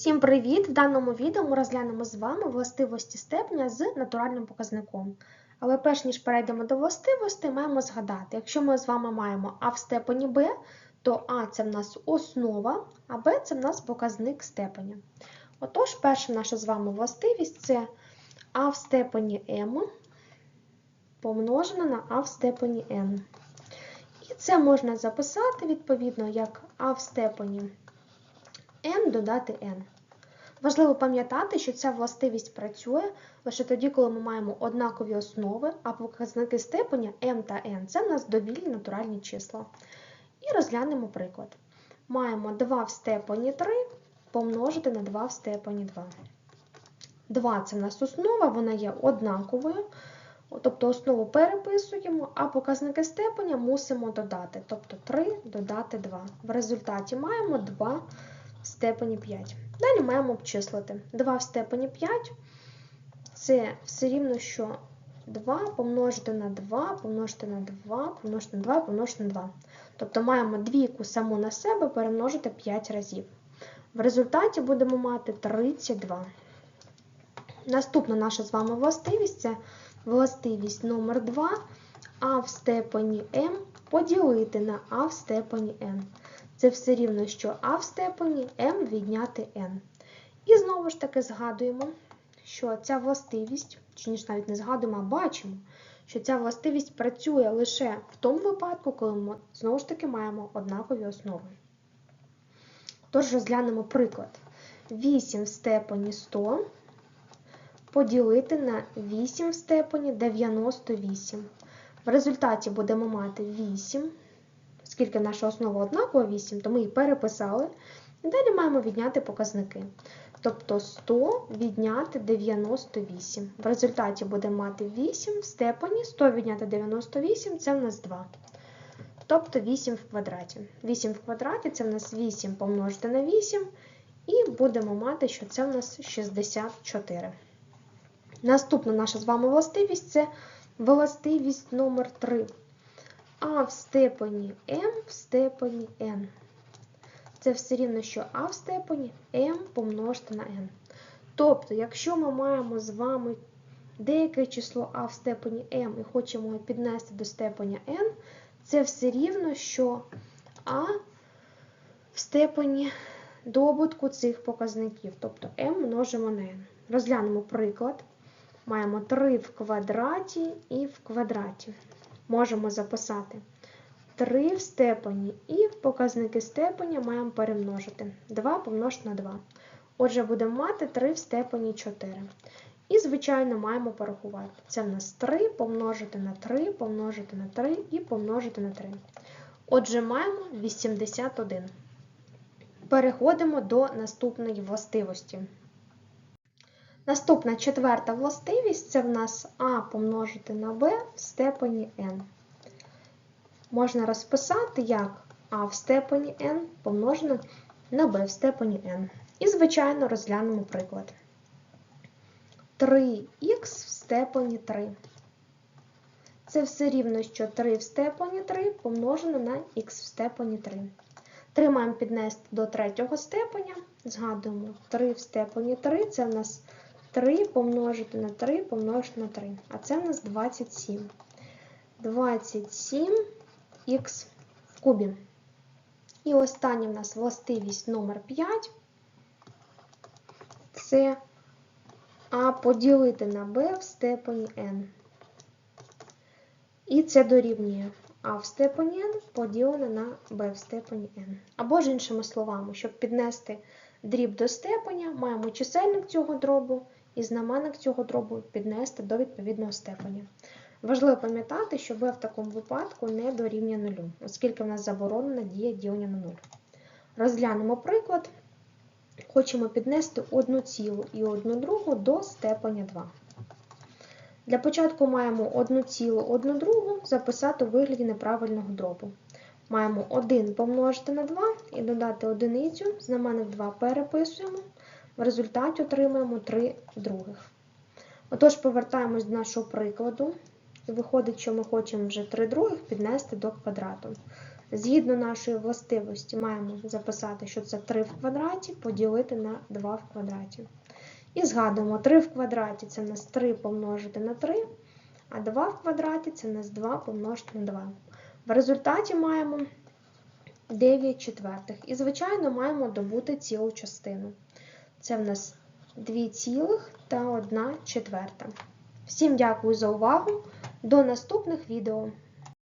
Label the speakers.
Speaker 1: Всім привіт! В даному відео ми розглянемо з вами властивості степеня з натуральним показником. Але перш ніж перейдемо до властивостей, маємо згадати, якщо ми з вами маємо А в степені Б, то А це в нас основа, а Б це в нас показник степеня. Отож, перша наша з вами властивість це А в степені М помножена на А в степені N. І це можна записати відповідно як А в степені n додати n. Важливо пам'ятати, що ця властивість працює лише тоді, коли ми маємо однакові основи, а показники степеня m та n це в нас довільні натуральні числа. І розглянемо приклад. Маємо 2 в степені 3 помножити на 2 в степені 2. 2 це в нас основа, вона є однаковою. Тобто основу переписуємо, а показники степеня мусимо додати. Тобто 3 додати 2. В результаті маємо 2 в степені 5. Далі маємо обчислити. 2 в степені 5 це все рівно, що 2 помножити на 2, помножити на 2, помножити на 2, помножити на 2. Тобто маємо двійку саму на себе перемножити 5 разів. В результаті будемо мати 32. Наступна наша з вами властивість це властивість номер 2 а в степені m поділити на а в степені n. Це все рівно, що а в степені m відняти n. І знову ж таки згадуємо, що ця властивість, чи ніж навіть не згадуємо, а бачимо, що ця властивість працює лише в тому випадку, коли ми знову ж таки маємо однакові основи. Тож розглянемо приклад. 8 в степені 100 поділити на 8 в степені 98. В результаті будемо мати 8. Оскільки наша основа однакова 8, то ми її переписали. І далі маємо відняти показники. Тобто 100 відняти 98. В результаті будемо мати 8 в степені 100 відняти 98 це в нас 2. Тобто 8 в квадраті. 8 в квадраті це в нас 8 помножити на 8. І будемо мати, що це в нас 64. Наступна наша з вами властивість це властивість номер 3 а в степені m в степені n. Це все рівно, що а в степені m помножити на n. Тобто, якщо ми маємо з вами деяке число а в степені m і хочемо його піднести до степеня n, це все рівно, що а в степені добутку цих показників, тобто m множимо на n. Розглянемо приклад. Маємо 3 в квадраті і в квадраті можемо записати 3 в степені і показники степеня маємо перемножити 2 помножити на 2. Отже, будемо мати 3 в степені 4. І, звичайно, маємо порахувати. Це в нас 3 помножити на 3, помножити на 3 і помножити на 3. Отже, маємо 81. Переходимо до наступної властивості. Наступна четверта властивість це в нас А помножити на Б в степені n. Можна розписати як А в степені n помножено на b в степені n. І, звичайно, розглянемо приклад. 3х в степені 3. Це все рівно, що 3 в степені 3 помножено на х в степені 3. 3 маємо піднести до третього степеня. Згадуємо, 3 в степені 3 це в нас 3 помножити на 3 помножити на 3. А це в нас 27. 27х в кубі. І остання в нас властивість номер 5. Це А поділити на Б в степені n. І це дорівнює А в степені n поділене на b в степені n. Або ж іншими словами, щоб піднести дріб до степеня, маємо чисельник цього дробу і знаменник цього дробу піднести до відповідного степеня. Важливо пам'ятати, що b в такому випадку не дорівнює нулю, оскільки в нас заборонена дія ділення на 0. Розглянемо приклад. Хочемо піднести одну цілу і одну другу до степеня 2. Для початку маємо одну цілу, одну другу записати у вигляді неправильного дробу. Маємо 1 помножити на 2 і додати одиницю, знаменник 2 переписуємо. В результаті отримаємо 3 других. Отож, повертаємось до нашого прикладу. Виходить, що ми хочемо вже 3 других піднести до квадрату. Згідно нашої властивості, маємо записати, що це 3 в квадраті поділити на 2 в квадраті. І згадуємо, 3 в квадраті це у нас 3 помножити на 3, а 2 в квадраті це у нас 2 помножити на 2. В результаті маємо 9 четвертих. І, звичайно, маємо добути цілу частину. Це в нас 2 та 1 четверта. Всім дякую за увагу. До наступних відео!